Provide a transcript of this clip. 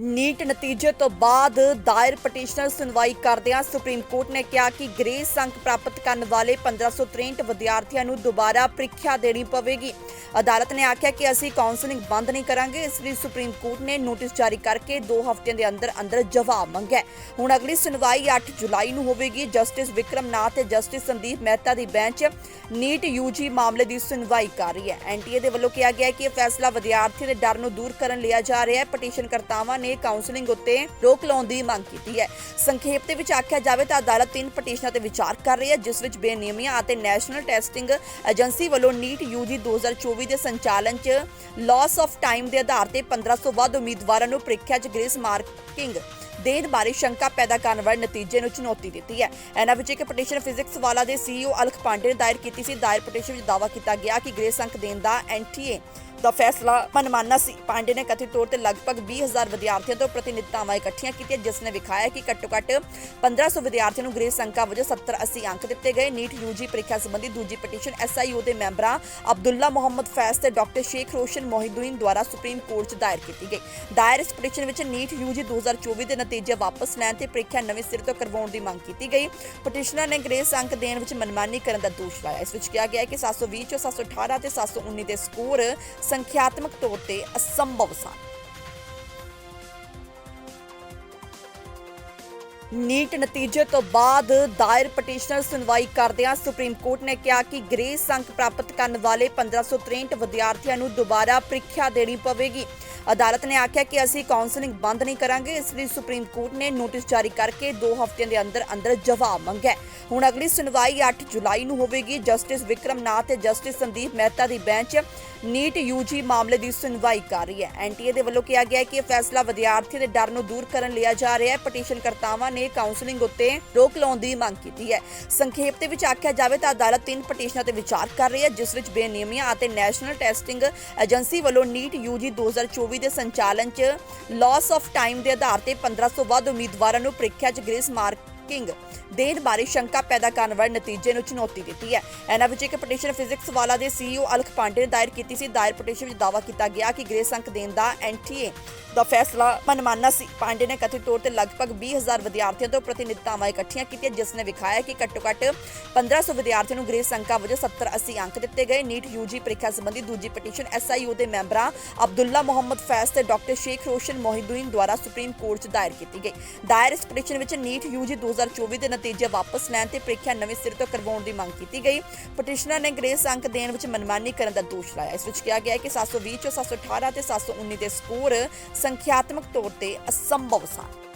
NEET ਨਤੀਜੇ ਤੋਂ ਬਾਅਦ ਦਾਇਰ ਪਟੀਸ਼ਨਰ ਸੁਣਵਾਈ ਕਰਦਿਆਂ ਸੁਪਰੀਮ ਕੋਰਟ ਨੇ ਕਿਹਾ ਕਿ ਗ੍ਰੇਸ ਅੰਕ ਪ੍ਰਾਪਤ ਕਰਨ ਵਾਲੇ 1563 ਵਿਦਿਆਰਥੀਆਂ ਨੂੰ ਦੁਬਾਰਾ ਪ੍ਰੀਖਿਆ ਦੇਣੀ ਪਵੇਗੀ। ਅਦਾਲਤ ਨੇ ਆਖਿਆ ਕਿ ਅਸੀਂ ਕਾਉਂਸਲਿੰਗ ਬੰਦ ਨਹੀਂ ਕਰਾਂਗੇ, ਇਸ ਲਈ ਸੁਪਰੀਮ ਕੋਰਟ ਨੇ ਨੋਟਿਸ ਜਾਰੀ ਕਰਕੇ 2 ਹਫ਼ਤਿਆਂ ਦੇ ਅੰਦਰ ਅੰਦਰ ਜਵਾਬ ਮੰਗਿਆ। ਹੁਣ ਅਗਲੀ ਸੁਣਵਾਈ 8 ਜੁਲਾਈ ਨੂੰ ਹੋਵੇਗੀ। ਜਸਟਿਸ ਵਿਕਰਮ ਨਾਥ ਤੇ ਜਸਟਿਸ ਸੰਦੀਪ ਮਹਿਤਾ ਦੀ ਬੈਂਚ ਨੀਟ ਯੂਜੀ ਮਾਮਲੇ ਦੀ ਸੁਣਵਾਈ ਕਰ ਰਹੀ ਹੈ। ਐਨਟੀਏ ਦੇ ਵੱਲੋਂ ਕਿਹਾ ਗਿਆ ਕਿ ਇਹ ਫੈਸਲਾ ਵਿਦਿਆਰਥੀਆਂ ਦੇ ਡਰ ਨੂੰ ਦੂਰ ਕਰਨ ਲਿਆ ਜਾ ਰਿਹਾ ਹੈ। ਪਟੀਸ਼ਨ ਕਰਤਾਵਾਂ ਨੇ ਕਾਉਂਸਲਿੰਗ ਉੱਤੇ ਰੋਕ ਲਾਉਣ ਦੀ ਮੰਗ ਕੀਤੀ ਹੈ। ਸੰਖੇਪ ਦੇ ਵਿੱਚ ਆਖਿਆ ਜਾਵੇ ਤਾਂ ਅਦਾਲਤ ਤਿੰਨ ਪਟੀਸ਼ਨਾਂ ਤੇ ਵਿਚਾਰ ਕਰ ਰਹੀ ਹੈ, ਜਿਸ ਵਿੱਚ ਬੇਨਿਯਮੀਆਂ ਅਤੇ ਨੈਸ਼ਨਲ ਟੈਸਟਿੰਗ ਏਜੰਸੀ ਵੱਲੋਂ ਨੀਟ ਯੂਜੀ 2024 ਦੇ ਸੰਚਾਲਨ 'ਚ ਲਾਸ ਆਫ ਟਾਈਮ ਦੇ ਆਧਾਰ ਤੇ 1500 ਵੱਧ ਉਮੀਦਵਾਰਾਂ ਨੂੰ ਪ੍ਰੀਖਿਆ 'ਚ ਗ੍ਰੇਸ ਮਾਰਕਿੰਗ ਦੇਣ ਬਾਰੇ ਸ਼ੰਕਾ ਪੈਦਾ ਕਰਨ ਵਾਲੇ ਨਤੀਜੇ ਨੂੰ ਚੁਣੌਤੀ ਦਿੱਤੀ ਹੈ। ਇਹਨਾਂ ਵਿੱਚ ਇੱਕ ਪਟੀਸ਼ਨ ਫਿਜ਼ਿਕਸ ਵਾਲਾ ਦੇ ਸੀਈਓ ਅਲਖ ਪਾਂਡੇ ਨੇ ਦਾਇਰ ਕੀਤੀ ਸੀ। ਦਾਇਰ ਪਟੀਸ਼ਨ ਵਿੱਚ ਦਾਅਵਾ ਕੀਤਾ ਗਿਆ ਕਿ ਗ੍ਰੇਸ ਅੰਕ ਦੇਣ ਦਾ ਐਨਟੀਏ ਦਾ ਫੈਸਲਾ ਮਨਮਾਨਾ ਸੀ। ਪਾਂਡੇ ਨੇ ਕਥਿਤ ਤੌਰ ਤੇ ਲਗਭਗ 20000 ਵਿਦਿਆਰਥੀਆਂ ਤੋਂ ਪ੍ਰਤੀਨਿਧਤਾਵਾਂ ਇਕੱਠੀਆਂ ਕੀਤੀਆਂ, ਜਿਸ ਨੇ ਵਿਖਾਇਆ ਕਿ ਘੱਟੋ ਘੱਟ 1500 ਵਿਦਿਆਰਥੀਆਂ ਨੂੰ ਗ੍ਰੇਸ ਅੰਕਾਂ ਵਜੋਂ 70 80 ਅੰਕ ਦਿੱਤੇ ਗਏ। ਨੀਟ ਯੂਜੀ ਪ੍ਰੀਖਿਆ ਸੰਬੰਧੀ ਦੂਜੀ ਪਟੀਸ਼ਨ ਐਸਆਈਓ ਦੇ ਮੈਂਬਰਾਂ ਅਬਦੁੱਲਾ ਮੁਹੰਮਦ ਫੈਜ਼ ਤੇ ਡਾਕਟਰ ਸ਼ੇਖ ਰੋਸ਼ਨ ਮੋਹਿਦੁਦੀਨ ਦੁਆਰਾ ਸੁਪਰੀਮ ਕੋਰਟ 'ਚ ਦਾਇਰ ਕੀਤੀ ਗਈ। ਦਾਇਰ ਇਸ ਪਟੀਸ਼ਨ ਵਿੱਚ ਨੀਟ ਯੂਜੀ 2024 ਦੇ ਨਤੀਜੇ ਵਾਪਸ ਲੈਣ ਤੇ ਪ੍ਰੀਖਿਆ ਨਵੇਂ ਸਿਰੇ ਤੋਂ ਕਰਵਾਉਣ ਦੀ ਮੰਗ ਕੀਤੀ ਗਈ। ਪਟੀਸ਼ਨਰ ਨੇ ਗ੍ਰੇਸ ਅੰਕ ਦੇਣ ਵਿੱਚ ਮਨਮਾਨੀ ਕਰਨ ਦਾ ਦੋਸ਼ ਲਾਇਆ। ਇਸ ਵਿੱਚ ਕਿਹਾ ਗਿਆ ਹੈ ਕਿ 720 ਚੋਂ 718 ਤੇ 719 ਦੇ ਸਕੋਰ ਸੰਖਿਆਤਮਕ ਤੌਰ ਤੇ ਅਸੰਭਵ ਸਨ। ਨੀਟ ਨਤੀਜੇ ਤੋਂ ਬਾਅਦ ਦਾਇਰ ਪਟੀਸ਼ਨਰ ਸੁਣਵਾਈ ਕਰਦਿਆਂ ਸੁਪਰੀਮ ਕੋਰਟ ਨੇ ਕਿਹਾ ਕਿ ਗ੍ਰੇਸ ਅੰਕ ਪ੍ਰਾਪਤ ਕਰਨ ਵਾਲੇ 1563 ਵਿਦਿਆਰਥੀਆਂ ਨੂੰ ਦੁਬਾਰਾ ਪ੍ਰੀਖਿਆ ਦੇਣੀ ਪਵੇਗੀ। ਅਦਾਲਤ ਨੇ ਆਖਿਆ ਕਿ ਅਸੀਂ ਕਾਉਂਸਲਿੰਗ ਬੰਦ ਨਹੀਂ ਕਰਾਂਗੇ। ਇਸ ਲਈ ਸੁਪਰੀਮ ਕੋਰਟ ਨੇ ਨੋਟਿਸ ਜਾਰੀ ਕਰਕੇ 2 ਹਫ਼ਤਿਆਂ ਦੇ ਅੰਦਰ ਅੰਦਰ ਜਵਾਬ ਮੰਗਿਆ ਹੁਣ ਅਗਲੀ ਸੁਣਵਾਈ 8 ਜੁਲਾਈ ਨੂੰ ਹੋਵੇਗੀ। ਜਸਟਿਸ ਵਿਕਰਮ ਨਾਥ ਤੇ ਜਸਟਿਸ ਸੰਦੀਪ ਮਹਿਤਾ ਦੀ ਬੈਂਚ ਨੀਟ ਯੂਜੀ ਮਾਮਲੇ ਦੀ ਸੁਣਵਾਈ ਕਰ ਰਹੀ ਹੈ। ਐਨਟੀਏ ਦੇ ਵੱਲੋਂ ਕਿਹਾ ਗਿਆ ਹੈ ਕਿ ਇਹ ਫੈਸਲਾ ਵਿਦਿਆਰਥੀਆਂ ਦੇ ਡਰ ਨੂੰ ਦੂਰ ਕਰਨ ਲਿਆ ਜਾ ਰਿਹਾ ਹੈ। ਪਟੀਸ਼ਨ ਕਰਤਾਵਾਂ ਨੇ ਕਾਉਂਸਲਿੰਗ ਉੱਤੇ ਰੋਕ ਲਾਉਣ ਦੀ ਮੰਗ ਕੀਤੀ ਹੈ। ਸੰਖੇਪ ਦੇ ਵਿੱਚ ਆਖਿਆ ਜਾਵੇ ਤਾਂ ਅਦਾਲਤ ਤਿੰਨ ਪਟੀਸ਼ਨਾਂ ਤੇ ਵਿਚਾਰ ਕਰ ਰਹੀ ਹੈ, ਜਿਸ ਵਿੱਚ ਬੇਨਿਯਮੀਆਂ ਅਤੇ ਨੈਸ਼ਨਲ ਟੈਸਟਿੰਗ ਏਜੰਸੀ ਵੱਲੋਂ ਨੀਟ ਯੂਜੀ 2024 ਦੇ ਸੰਚਾਲਨ 'ਚ ਲਾਸ ਆਫ ਟਾਈਮ ਦੇ ਆਧਾਰ ਤੇ 1500 ਵੱਧ ਉਮੀਦਵਾਰਾਂ ਨੂੰ ਪ੍ਰੀਖਿਆ 'ਚ ਗ੍ਰੇਸ ਮਾਰਕ ਮਾਰਕਿੰਗ ਦੇਣ ਬਾਰੇ ਸ਼ੰਕਾ ਪੈਦਾ ਕਰਨ ਵਾਲੇ ਨਤੀਜੇ ਨੂੰ ਚੁਣੌਤੀ ਦਿੱਤੀ ਹੈ। ਇਹਨਾਂ ਵਿੱਚ ਇੱਕ ਪਟੀਸ਼ਨ ਫਿਜ਼ਿਕਸ ਵਾਲਾ ਦੇ ਸੀਈਓ ਅਲਖ ਪਾਂਡੇ ਨੇ ਦਾਇਰ ਕੀਤੀ ਸੀ। ਦਾਇਰ ਪਟੀਸ਼ਨ ਵਿੱਚ ਦਾਅਵਾ ਕੀਤਾ ਗਿਆ ਕਿ ਗ੍ਰੇਸ ਅੰਕ ਦੇਣ ਦਾ ਐਨਟੀਏ ਦਾ ਫੈਸਲਾ ਮਨਮਾਨਾ ਸੀ। ਪਾਂਡੇ ਨੇ ਕਥਿਤ ਤੌਰ ਤੇ ਲਗਭਗ 20000 ਵਿਦਿਆਰਥੀਆਂ ਤੋਂ ਪ੍ਰਤੀਨਿਧਤਾਵਾਂ ਇਕੱਠੀਆਂ ਕੀਤੀਆਂ, ਜਿਸ ਨੇ ਵਿਖਾਇਆ ਕਿ ਘੱਟੋ ਘੱਟ 1500 ਵਿਦਿਆਰਥੀਆਂ ਨੂੰ ਗ੍ਰੇਸ ਅੰਕਾਂ ਵਜੋਂ 70 80 ਅੰਕ ਦਿੱਤੇ ਗਏ। ਨੀਟ ਯੂਜੀ ਪ੍ਰੀਖਿਆ ਸੰਬੰਧੀ ਦੂਜੀ ਪਟੀਸ਼ਨ ਐਸਆਈਓ ਦੇ ਮੈਂਬਰਾਂ ਅਬਦੁੱਲਾ ਮੁਹੰਮਦ ਫੈਸ ਤੇ ਡਾਕਟਰ ਸ਼ੇਖ ਰੋਸ਼ਨ ਮੋਹਿਦੁਦੀਨ ਦੁਆਰਾ ਸੁਪਰੀਮ ਕੋਰਟ 'ਚ ਦਾਇਰ ਕੀਤੀ ਗਈ। ਦਾਇਰ ਇਸ ਪਟੀਸ਼ਨ ਵਿੱਚ ਨੀਟ ਯੂਜੀ 2024 ਦੇ ਨਤੀਜੇ ਵਾਪਸ ਲੈਣ ਤੇ ਪ੍ਰੀਖਿਆ ਨਵੇਂ ਸਿਰੇ ਤੋਂ ਕਰਵਾਉਣ ਦੀ ਮੰਗ ਕੀਤੀ ਗਈ। ਪਟੀਸ਼ਨਰ ਨੇ ਗ੍ਰੇਸ ਅੰਕ ਦੇਣ ਵਿੱਚ ਮਨਮਾਨੀ ਕਰਨ ਦਾ ਦੋਸ਼ ਲਾਇਆ। ਇਸ ਵਿੱਚ ਕਿਹਾ ਗਿਆ ਹੈ ਕਿ 720 ਚੋਂ 718 ਤੇ 719 ਦੇ ਸਕੋਰ ਸੰਖਿਆਤਮਕ ਤੌਰ ਤੇ ਅਸੰਭਵ ਸਨ।